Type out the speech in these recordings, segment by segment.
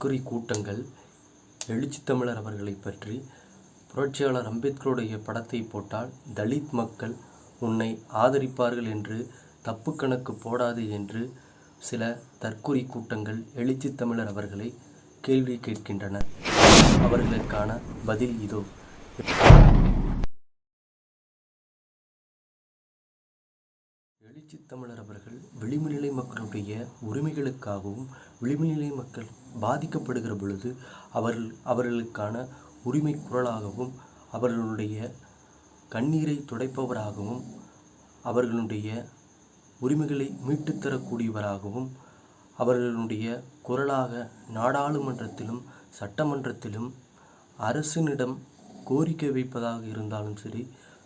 தற்கொலை கூட்டங்கள் எழுச்சி தமிழர் அவர்களை பற்றி புரட்சியாளர் அம்பேத்கருடைய படத்தை போட்டால் தலித் மக்கள் உன்னை ஆதரிப்பார்கள் என்று தப்பு கணக்கு போடாது என்று சில தற்கொலை கூட்டங்கள் எழுச்சி தமிழர் அவர்களை கேள்வி கேட்கின்றனர் அவர்களுக்கான பதில் இதோ. எழுச்சித் தமிழர் அவர்கள் விளிம்புநிலை மக்களுடைய உரிமைகளுக்காகவும் விளிம்புநிலை மக்கள் பாதிக்கப்படுகிற பொழுது அவர்கள் அவர்களுக்கான உரிமை குரலாகவும் அவர்களுடைய கண்ணீரை துடைப்பவராகவும் அவர்களுடைய உரிமைகளை மீட்டுத்தரக்கூடியவராகவும் அவர்களுடைய குரலாக நாடாளுமன்றத்திலும் சட்டமன்றத்திலும் அரசினிடம் கோரிக்கை வைப்பதாக இருந்தாலும் சரி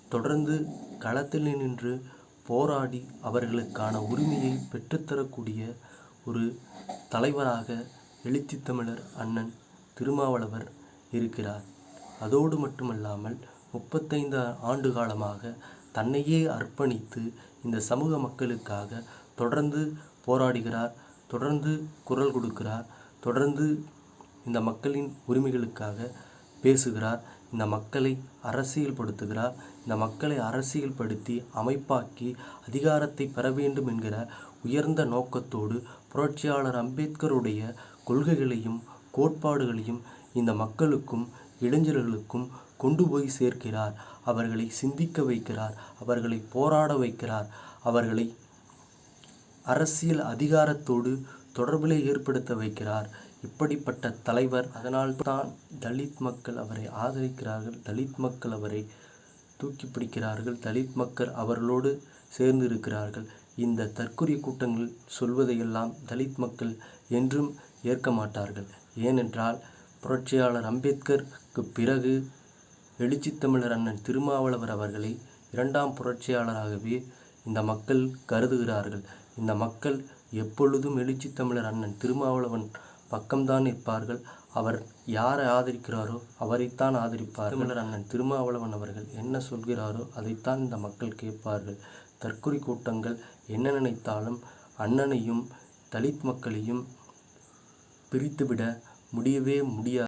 தொடர்ந்து களத்தில் நின்று போராடி அவர்களுக்கான உரிமையை பெற்றுத்தரக்கூடிய ஒரு தலைவராக எழுச்சித்தமிழர் அண்ணன் திருமாவளவர் இருக்கிறார். அதோடு மட்டுமல்லாமல் முப்பத்தைந்து ஆண்டு காலமாக தன்னையே அர்ப்பணித்து இந்த சமூக மக்களுக்காக தொடர்ந்து போராடுகிறார் தொடர்ந்து குரல் கொடுக்கிறார் தொடர்ந்து இந்த மக்களின் உரிமைகளுக்காக பேசுகிறார். இந்த மக்களை அரசியல்படுத்துகிறார். இந்த மக்களை அரசியல்படுத்தி அமைப்பாக்கி அதிகாரத்தை பெற வேண்டும் என்கிற உயர்ந்த நோக்கத்தோடு புரட்சியாளர் அம்பேத்கருடைய கொள்கைகளையும் கோட்பாடுகளையும் இந்த மக்களுக்கும் இளைஞர்களுக்கும் கொண்டு போய் சேர்க்கிறார். அவர்களை சிந்திக்க வைக்கிறார். அவர்களை போராட வைக்கிறார். அவர்களை அரசியல் அதிகாரத்தோடு தொடர்பிலே ஏற்படுத்த வைக்கிறார். இப்படிப்பட்ட தலைவர் அதனால் தான் தலித் மக்கள் அவரை ஆதரிக்கிறார்கள். தலித் மக்கள் அவரை தூக்கி பிடிக்கிறார்கள். தலித் மக்கள் அவர்களோடு சேர்ந்து இருக்கிறார்கள் இந்த தற்கொலை கூட்டங்கள் சொல்வதையெல்லாம் தலித் மக்கள் என்றும் ஏற்க மாட்டார்கள். ஏனென்றால் புரட்சியாளர் அம்பேத்கருக்கு பிறகு எழுச்சி தமிழர் அண்ணன் திருமாவளவர் அவர்களை இரண்டாம் புரட்சியாளராகவே இந்த மக்கள் கருதுகிறார்கள். இந்த மக்கள் எப்பொழுதும் எழுச்சித்தமிழர் அண்ணன் திருமாவளவன் பக்கம்தான் நிற்பார்கள். அவர் யாரை ஆதரிக்கிறாரோ அவரைத்தான் ஆதரிப்பார் தமிழர் அண்ணன் திருமாவளவன் அவர்கள் என்ன சொல்கிறாரோ அதைத்தான் இந்த மக்கள் கேட்பார்கள். தற்கொலை கூட்டங்கள் என்ன நினைத்தாலும் அண்ணனையும் தலித் மக்களையும் பிரித்துவிட முடியவே முடியாது.